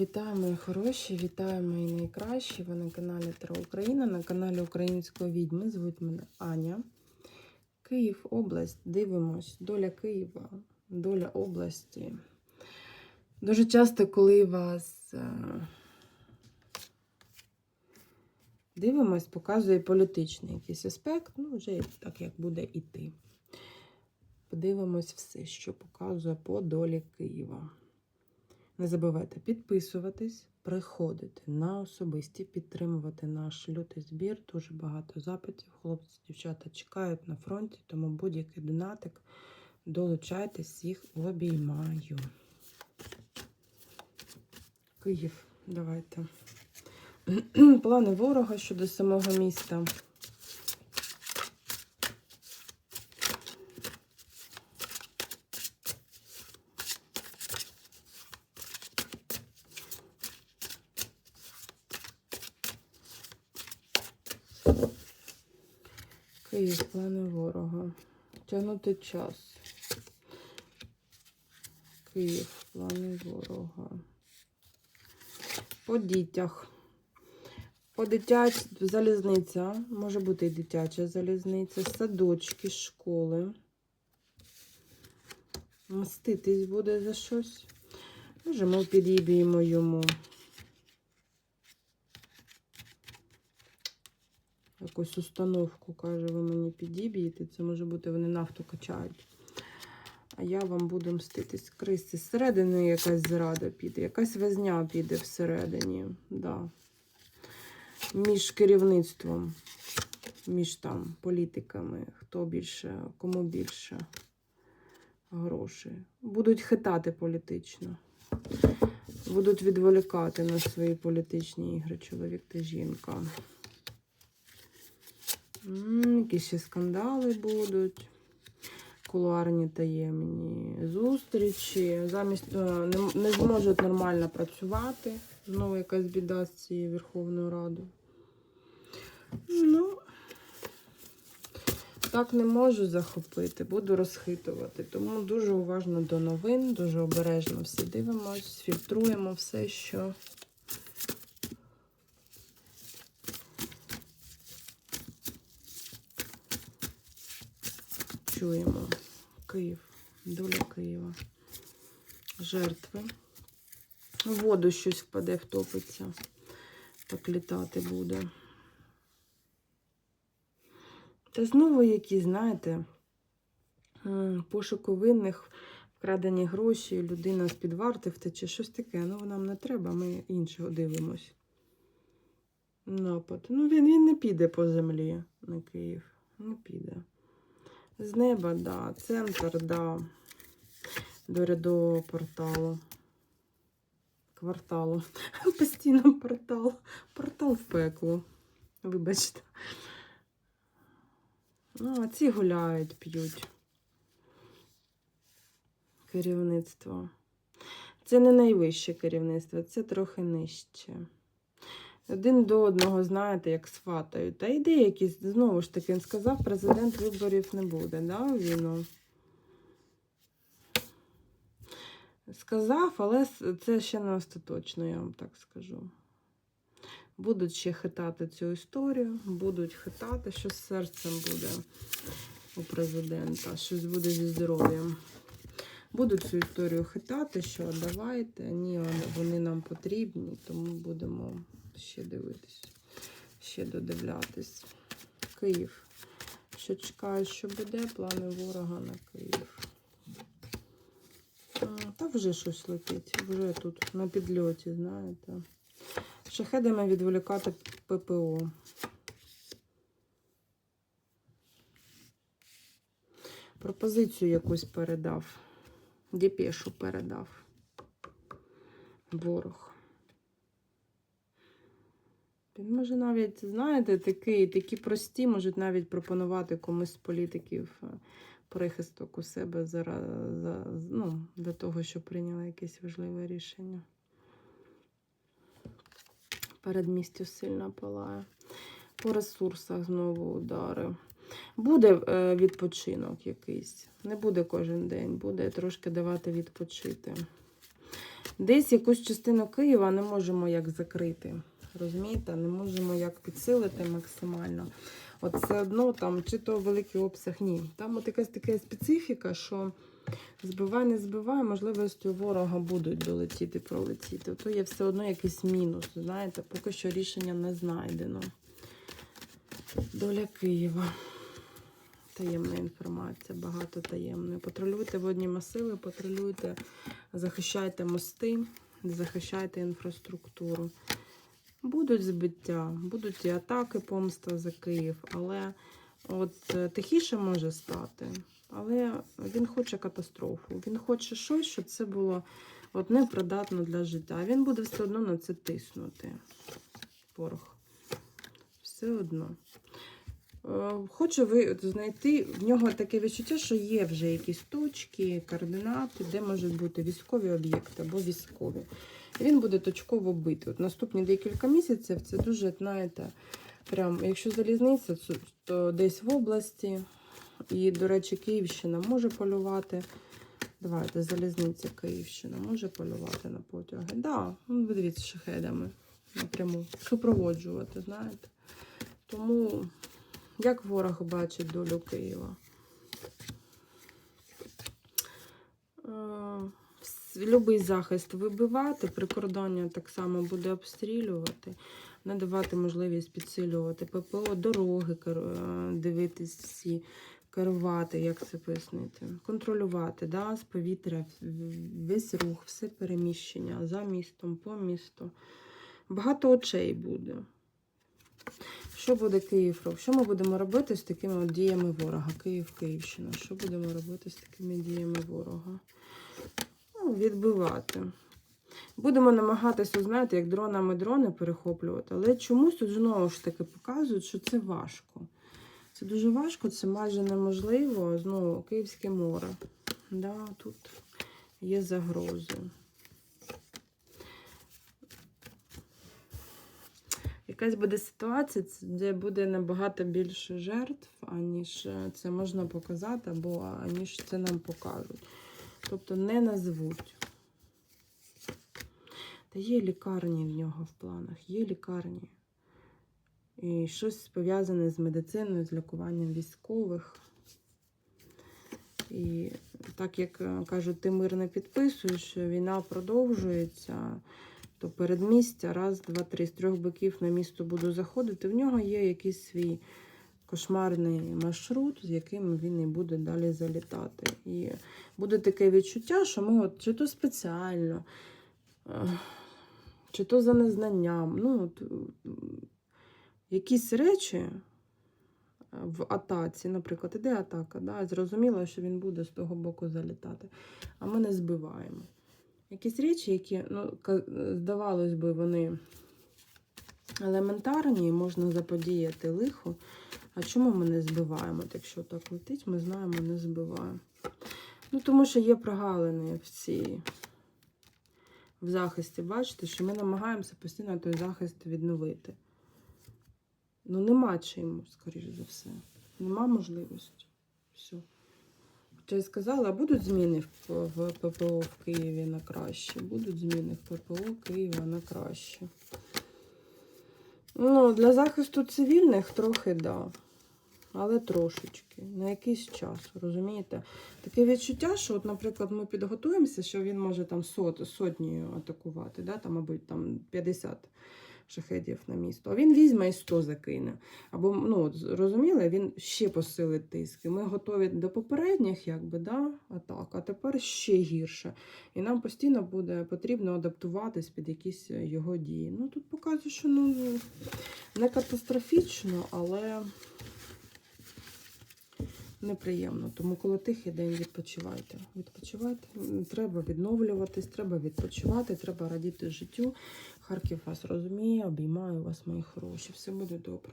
Вітаю, мої хороші, вітаю мої найкращі. Ви на каналі Таро Україна, на каналі Української відьми. Звуть мене Аня. Київ, область. Дивимось. Доля Києва, доля області. Дуже часто, коли вас е, дивимось, показує політичний якийсь аспект. Ну, вже так як буде іти. Подивимось все, що показує по долі Києва. Не забувайте підписуватись, приходити на особисті, підтримувати наш лютий збір. Дуже багато запитів. Хлопці, дівчата чекають на фронті, тому будь-який донатик долучайтесь, їх обіймаю. Київ, давайте. Плани ворога щодо самого міста. Київ, плани ворога. Тягнути час. Київ, плани ворога. По дітях. По дитяч... залізниця. Може бути і дитяча залізниця. Садочки, школи. Мститись буде за щось. Може, ми підіб'ємо йому. Якусь установку, каже, ви мені підіб'єте. Це може бути, вони нафту качають. А я вам буду мститись. Криси. Зсередини якась зрада піде, якась везня піде всередині. Да. Між керівництвом, між там політиками, хто більше, кому більше грошей. Будуть хитати політично. Будуть відволікати на свої політичні ігри чоловік та жінка. Якісь ще скандали будуть. Кулуарні таємні зустрічі. Замість е, не, не зможуть нормально працювати. Знову якась біда з цією Верховною Радою. Ну, так не можу захопити, буду розхитувати. Тому дуже уважно до новин, дуже обережно все дивимось, фільтруємо все, що. Чуємо. Київ, доля Києва. Жертви. В воду щось впаде, втопиться. Так літати буде. Та знову які, знаєте, м, пошуку винних, вкрадені гроші, людина з-під варти втече, щось таке. Ну, нам не треба, ми іншого дивимось. Напад. Ну, він, він не піде по землі на Київ. Не піде. З неба, да. Центр, да. До рядового порталу. Кварталу. Постійно портал. Портал в пекло. Вибачте. Ну, а ці гуляють, п'ють. Керівництво. Це не найвище керівництво, це трохи нижче. Один до одного, знаєте, як сватають. Та й деякі, знову ж таки, він сказав, президент виборів не буде, да, у війну? Сказав, але це ще не остаточно, я вам так скажу. Будуть ще хитати цю історію, будуть хитати, що з серцем буде у президента, щось буде зі здоров'ям. Будуть цю історію хитати, що давайте, ні, вони нам потрібні, тому будемо ще дивитись, ще додивлятись. Київ. Що чекаю, що буде, плани ворога на Київ. А, Та вже щось летить, вже тут на підльоті, знаєте. Шахедами відволікати ППО. Пропозицію якусь передав. Депешу передав. Ворог. Він може навіть, знаєте, такі, такі прості, можуть навіть пропонувати комусь з політиків е, прихисток у себе за, за, ну, для того, щоб прийняли якесь важливе рішення. Передмістю сильно палає. По ресурсах знову удари. Буде е, відпочинок якийсь. Не буде кожен день, буде трошки давати відпочити. Десь якусь частину Києва не можемо як закрити. Розумієте, не можемо як підсилити максимально. От все одно там, чи то великий обсяг, ні. Там от якась така специфіка, що збивай, не збивай, можливості у ворога будуть долетіти, пролетіти. То є все одно якийсь мінус. Знаєте, поки що рішення не знайдено. Доля Києва. Таємна інформація, багато таємної. Патрулюйте водні масиви, патрулюйте, захищайте мости, захищайте інфраструктуру. Будуть збиття, будуть і атаки, помста за Київ, але от е, тихіше може стати. Але він хоче катастрофу. Він хоче щось, щоб це було от непридатно для життя. Він буде все одно на це тиснути. Порох. Все одно. Е, Хочу ви знайти в нього таке відчуття, що є вже якісь точки, координати, де можуть бути військові об'єкти або військові. Він буде точково бити. От наступні декілька місяців це дуже, знаєте, прям, якщо залізниця, то- десь в області. І, до речі, Київщина може полювати. Давайте, залізниця Київщина може полювати на потяги. Так, да, ну, дивіться, шахедами напряму. Супроводжувати, знаєте. Тому як ворог бачить долю Києва? Е, Любий захист вибивати, прикордоння так само буде обстрілювати, надавати можливість підсилювати ППО, дороги е, дивитись всі, керувати, як це пояснити, контролювати да, з повітря весь рух, все переміщення за містом, по місту. Багато очей буде. Що буде Київ? Що ми будемо робити з такими от діями ворога? Київ, Київщина. Що будемо робити з такими діями ворога? Ну, відбивати. Будемо намагатися, знаєте, як дронами дрони перехоплювати, але чомусь тут знову ж таки показують, що це важко. Це дуже важко, це майже неможливо. Знову Київське море. Да, тут є загрози. Якась буде ситуація, де буде набагато більше жертв, аніж е, це можна показати, або аніж це нам покажуть. Тобто не назвуть. Та є лікарні в нього в планах, є лікарні. І щось пов'язане з медициною, з лікуванням військових. І так як е, кажуть, ти мир не підписуєш, війна продовжується, то передмістя, раз, два, три, з трьох боків на місто буду заходити. В нього є якийсь свій кошмарний маршрут, з яким він і буде далі залітати. І буде таке відчуття, що ми от чи то спеціально, е, чи то за незнанням. Ну, от, якісь речі в атаці, наприклад, іде атака, да, зрозуміло, що він буде з того боку залітати, а ми не збиваємо. Якісь речі, які, ну, здавалось би, вони елементарні, можна заподіяти лихо. А чому ми не збиваємо? От Якщо так летить, ми знаємо, не збиваємо. Ну, тому що є прогалини в цій в захисті. Бачите, що ми намагаємося постійно той захист відновити. Ну, нема чим, скоріш за все. Нема можливості. Все. Я сказала, будуть зміни в, ППО в Києві на краще. Будуть зміни в ППО Києва на краще. Ну, для захисту цивільних трохи да. Але трошечки, на якийсь час, розумієте? Таке відчуття, що, от, наприклад, ми підготуємося, що він може там сот, сотнею атакувати, да? там, мабуть, там 50 шахедів на місто. А він візьме і 100 закине. Або, ну, розуміли, він ще посилить тиск. Ми готові до попередніх, якби, да, атак, а тепер ще гірше. І нам постійно буде потрібно адаптуватись під якісь е, його дії. Ну, тут показує, що ну, не катастрофічно, але неприємно. Тому коли тихий день відпочивайте. Відпочивайте. Треба відновлюватись, треба відпочивати, треба радіти життю. Харків вас розуміє, обіймаю вас, мої хороші. Все буде добре.